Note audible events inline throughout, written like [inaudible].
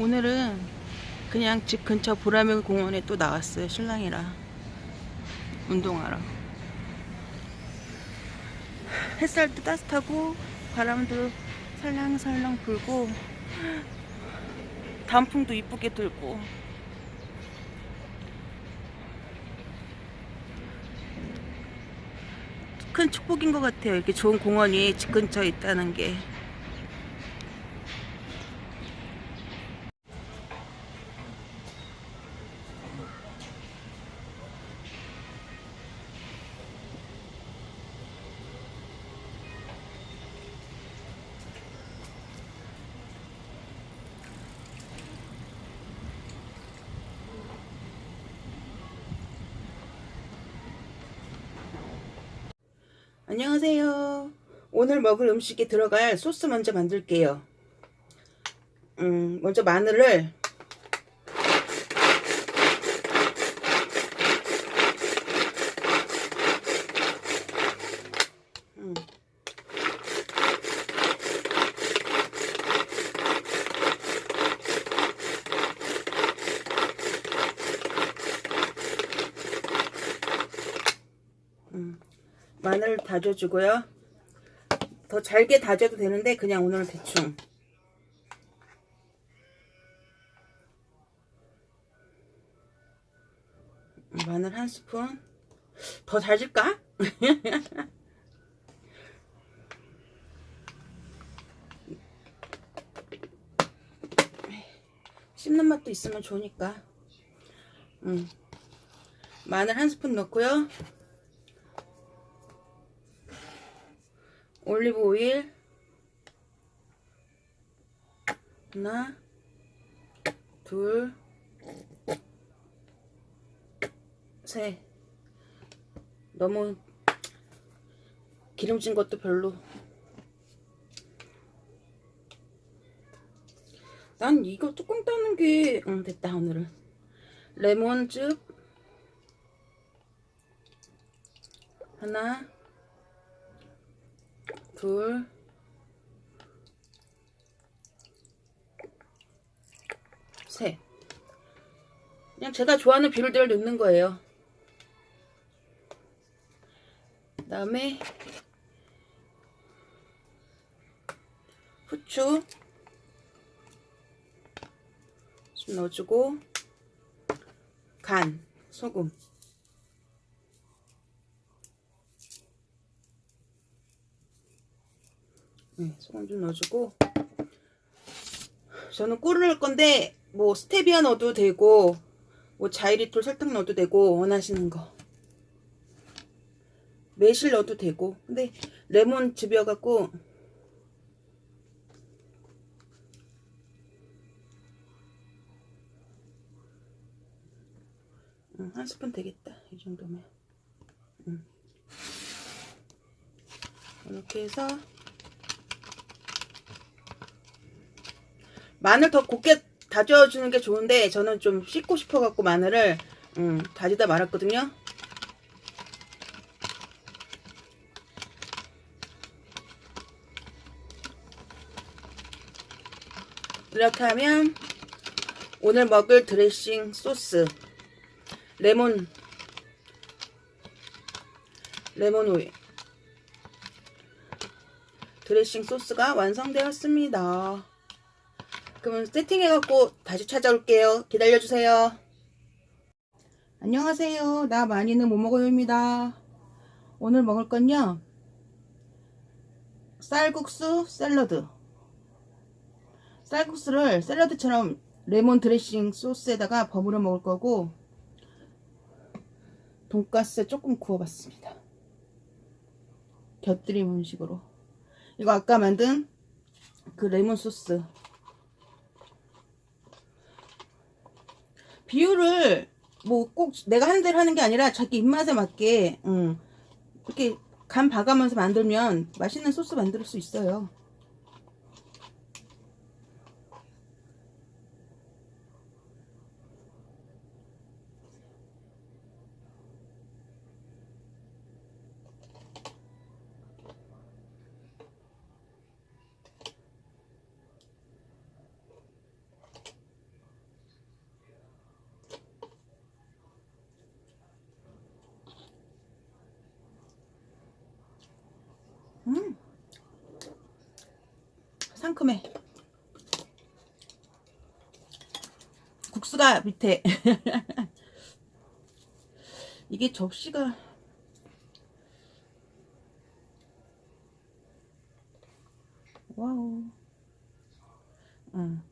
오늘은 그냥 집 근처 보라매 공원에 또 나왔어요. 신랑이랑 운동하러. 햇살도 따뜻하고 바람도 살랑살랑 불고 단풍도 이쁘게 들고 큰 축복인 것 같아요. 이렇게 좋은 공원이 집 근처에 있다는 게. 안녕하세요. 오늘 먹을 음식에 들어갈 소스 먼저 만들게요. 음, 먼저 마늘을 음. 마늘 다져주고요. 더 잘게 다져도 되는데 그냥 오늘 대충 마늘 한 스푼 더 다질까? [laughs] 씹는 맛도 있으면 좋으니까 음. 마늘 한 스푼 넣고요 올리브 오일. 하나 둘 셋. 너무 기름진 것도 별로. 난 이거 뚜껑 따는 게 응, 됐다 오늘은. 레몬즙. 하나 둘, 셋. 그냥 제가 좋아하는 비율대로 넣는 거예요. 그 다음에 후추 좀 넣어주고 간, 소금 네, 소금 좀 넣어주고. 저는 꿀을 넣을 건데 뭐 스테비아 넣어도 되고 뭐 자이리톨 설탕 넣어도 되고 원하시는 거. 매실 넣어도 되고. 근데 레몬 즙이어갖고 음, 한 스푼 되겠다. 이 정도면. 음. 이렇게 해서 마늘 더 곱게 다져주는 게 좋은데 저는 좀 씻고 싶어갖고 마늘을 음, 다지다 말았거든요. 이렇게 하면 오늘 먹을 드레싱 소스 레몬 레몬 오일 드레싱 소스가 완성되었습니다. 그러면 세팅해갖고 다시 찾아올게요. 기다려주세요. 안녕하세요. 나 많이는 못 먹어요입니다. 오늘 먹을 건요. 쌀국수 샐러드. 쌀국수를 샐러드처럼 레몬 드레싱 소스에다가 버무려 먹을 거고 돈가스 조금 구워봤습니다. 곁들임 음식으로. 이거 아까 만든 그 레몬 소스 비율을 뭐 꼭 내가 하는 대로 하는 게 아니라 자기 입맛에 맞게 음, 이렇게 간 봐가면서 만들면 맛있는 소스 만들 수 있어요. 상큼해. 밑에. [laughs] 이게 접시가 와우. 응.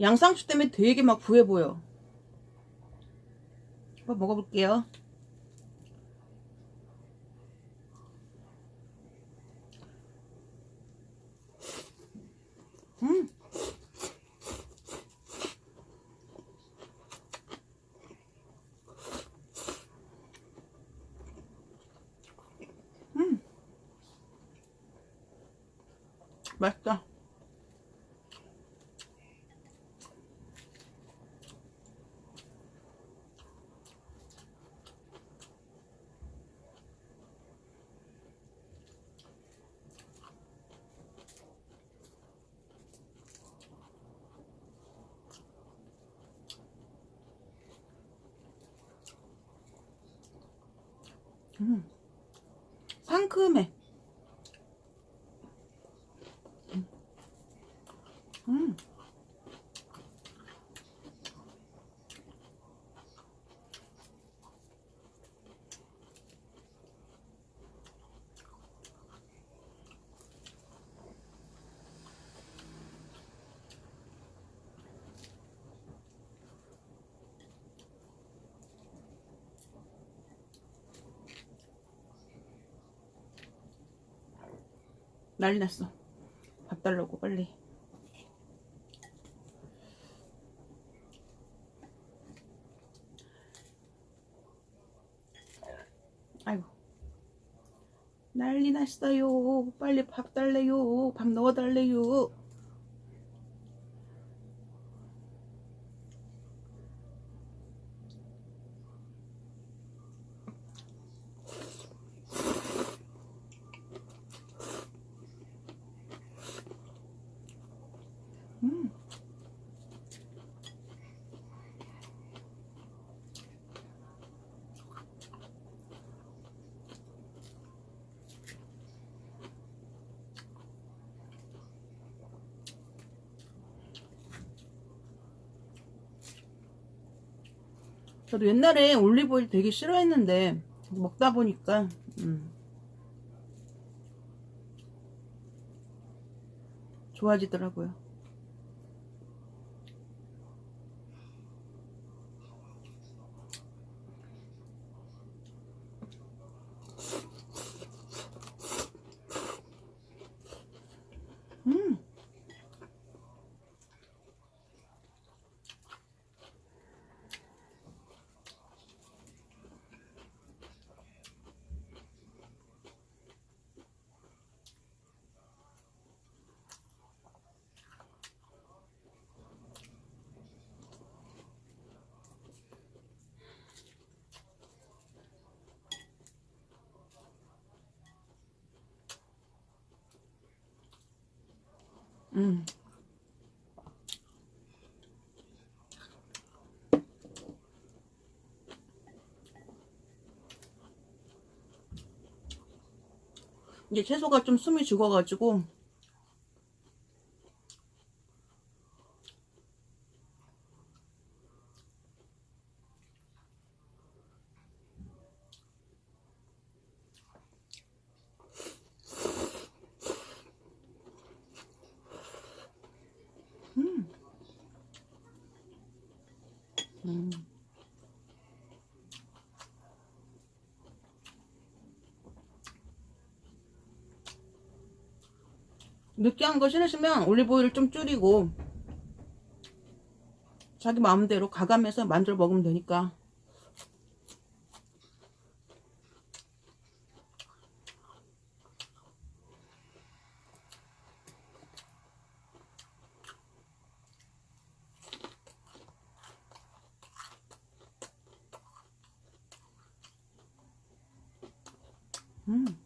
양상추 때문에 되게 막 부해 보여. 한번 먹어볼게요. 음. 음. 맛있다. 음. 상큼해. 음. 난리 났어. 밥 달라고 빨리. 아이고. 난리 났어요. 빨리 밥 달래요. 밥 넣어 달래요. 음. 저도 옛날에 올리브오일 되게 싫어했는데 먹다 보니까 음, 좋아지더라고요. 음. 이제 채소가 좀 숨이 죽어가지고 음. 느끼한 거 싫으시면 올리브오일 좀 줄이고 자기 마음대로 가감해서 만들어 먹으면 되니까 음.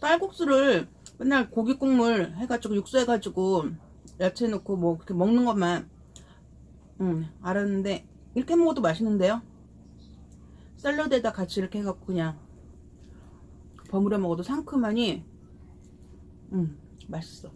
쌀국수를 맨날 고기 국물 해가지고 육수 해가지고 야채 넣고 뭐 그렇게 먹는 것만 음 알았는데 이렇게 먹어도 맛있는데요? 샐러드에다 같이 이렇게 해갖고 그냥 버무려 먹어도 상큼하니 음 맛있어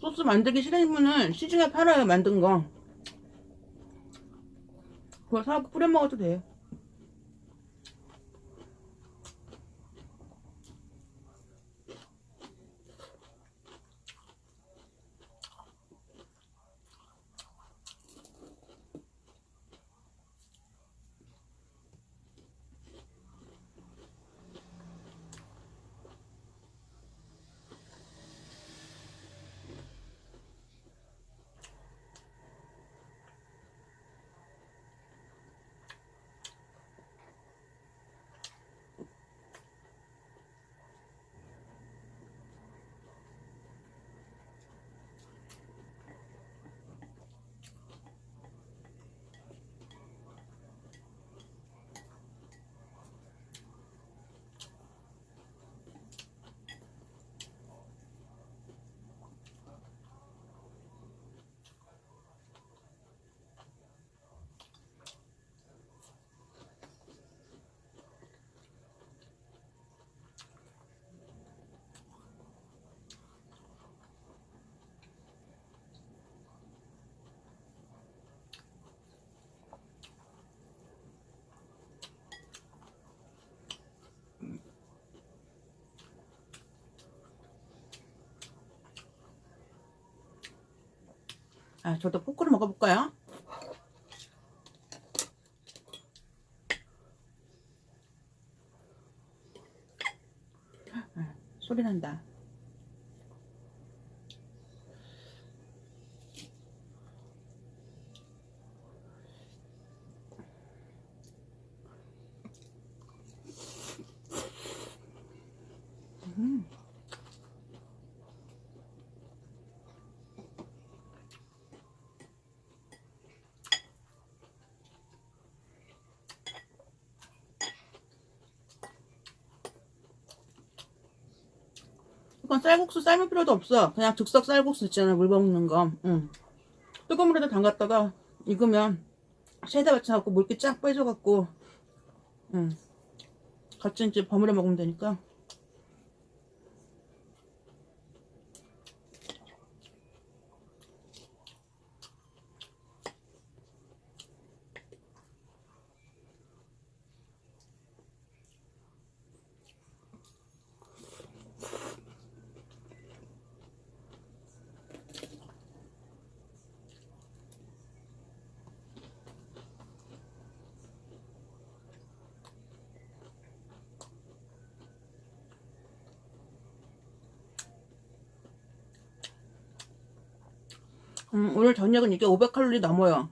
소스 만들기 싫으면은 시중에 팔아요 만든 거. 그거 사고 뿌려 먹어도 돼요 아 저도 포크를 먹어볼까요? 아, 소리 난다 이건 쌀국수 삶을 필요도 없어. 그냥 즉석 쌀국수 있잖아. 물 먹는 거. 응. 뜨거운 물에다 담갔다가 익으면 세다 받쳐갖고 물기 쫙 빼줘갖고 응. 같이 이제 버무려 먹으면 되니까. 음, 오늘 저녁은 이게 500칼로리 넘어요.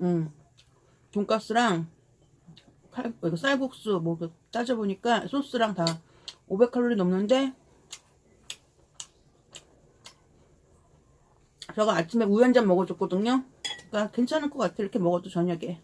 음, 돈가스랑 칼, 쌀국수 뭐그 따져보니까 소스랑 다 500칼로리 넘는데 제가 아침에 우유 한잔 먹어줬거든요. 그러니까 괜찮을 것 같아 이렇게 먹어도 저녁에.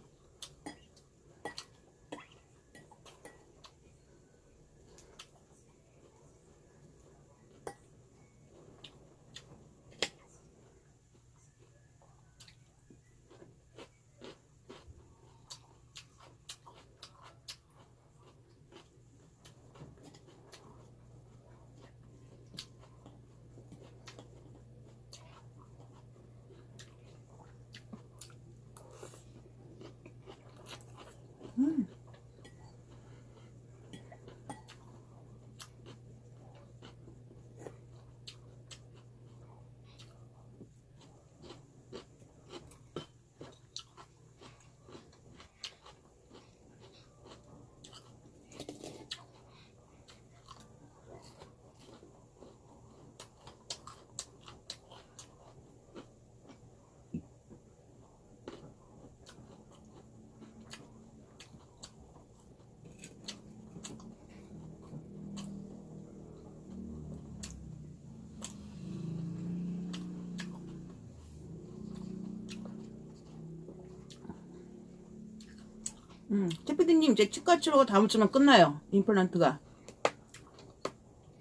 음, 태피디님 이제 치과 치료가 다음 주면 끝나요. 임플란트가.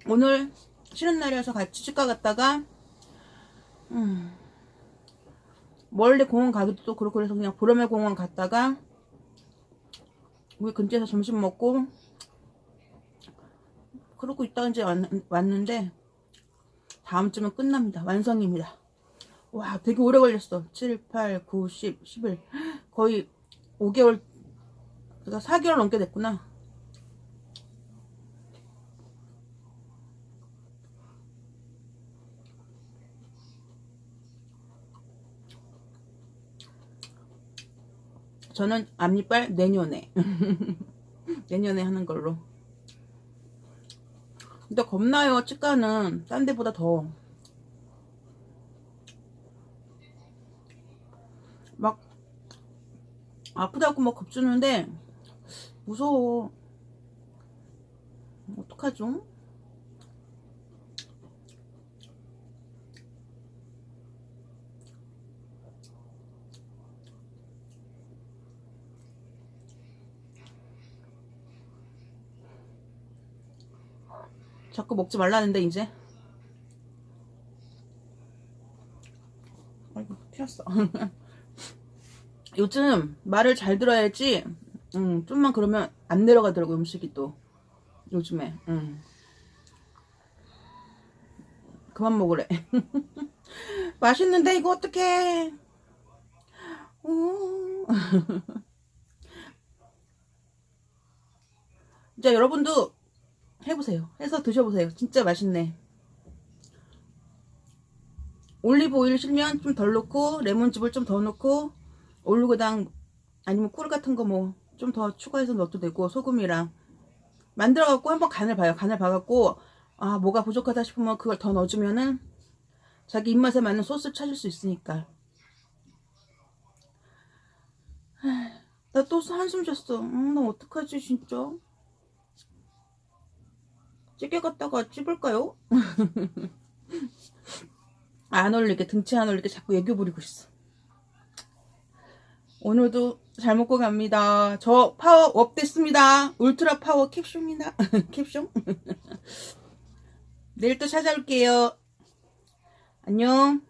오늘 쉬는 날이어서 같이 치과 갔다가 음, 멀리 공원 가기도 또 그렇고 그래서 그냥 보름의 공원 갔다가 우리 근처에서 점심 먹고 그러고 있다가 이제 왔, 왔는데 다음 주면 끝납니다. 완성입니다. 와 되게 오래 걸렸어. 7, 8, 9, 10, 11 거의 5개월 그러니까 4개월 넘게 됐구나. 저는 앞니빨 내년에 [laughs] 내년에 하는 걸로. 근데 겁나요. 치과는 딴 데보다 더. 막 아프다고 막 겁주는데 무서워. 어떡하죠? 자꾸 먹지 말라는데 이제 아이고 튀었어 [laughs] 요즘 말을 잘 들어야지 음, 좀만 그러면 안 내려가더라고 음식이 또. 요즘에 음. 그만 먹으래. [laughs] 맛있는데 이거 어떡해? 오. [laughs] 자 여러분도 해보세요. 해서 드셔보세요. 진짜 맛있네. 올리브 오일 실면 좀 덜 넣고 레몬즙을 좀 더 넣고 올리고당 아니면 꿀 같은 거뭐 좀 더 추가해서 넣어도 되고 소금이랑 만들어 갖고 한번 간을 봐요. 간을 봐 갖고 아 뭐가 부족하다 싶으면 그걸 더 넣어주면은 자기 입맛에 맞는 소스를 찾을 수 있으니까. 나 또 한숨 쉬었어. 음, 나 어떡하지 진짜? 찌개 갔다가 찝을까요? [laughs] 안 올리게 등치 안 올리게 자꾸 애교 부리고 있어. 오늘도 잘 먹고 갑니다. 저 파워업 됐습니다. 울트라 파워 캡슐입니다. [laughs] 캡슐? [laughs] 내일 또 찾아올게요. 안녕.